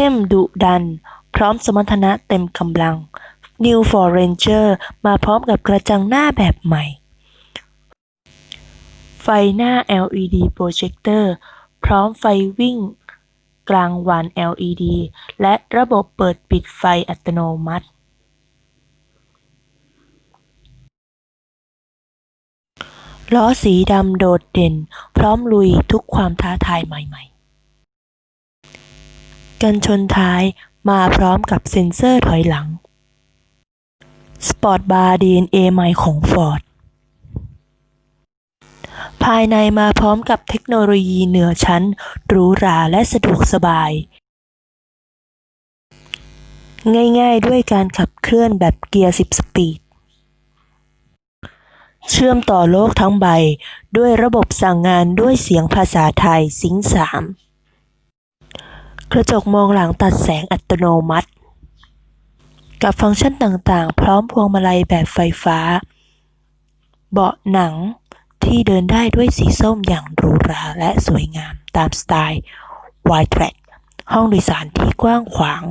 เข้มดุดัน พร้อมสมรรถนะเต็มกำลัง New Ford Ranger มาพร้อมกับกระจังหน้าแบบใหม่ ไฟหน้า LED โปรเจคเตอร์พร้อมไฟวิ่งกลางวัน LED และระบบเปิดปิดไฟอัตโนมัติ ล้อสีดำโดดเด่น พร้อมลุยทุกความท้าทายใหม่ ๆ กันชนท้ายมาพร้อมกับเซ็นเซอร์ถอยหลัง สปอร์ตบาร์ DNA ใหม่ของ Ford ภายในมาพร้อมกับเทคโนโลยีเหนือชั้นหรูหราและสะดวกสบาย ง่ายๆด้วยการขับเคลื่อนแบบเกียร์ 10 สปีด เชื่อมต่อโลกทั้งใบด้วยระบบสั่งงานด้วยเสียงภาษาไทยซิงค์3 กระจกมองหลังตัดแสงอัตโนมัติ กับฟังก์ชันต่างๆ พร้อมพวงมาลัยแบบไฟฟ้า เบาะหนังที่เดินได้ด้วยสีส้มอย่างหรูหราและสวยงามตามสไตล์ Wide Track ห้องโดยสารที่กว้างขวาง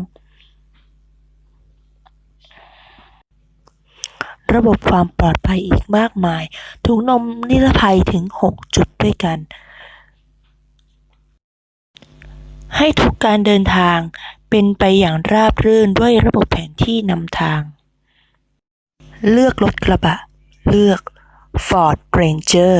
ระบบความปลอดภัยอีกมากมาย ถุงนมนิรภัยถึง 6 จุดด้วยกัน ให้ทุกการเดินทางเป็นไปอย่างราบรื่นด้วยระบบแผนที่นำทาง เลือกรถกระบะ เลือก Ford Ranger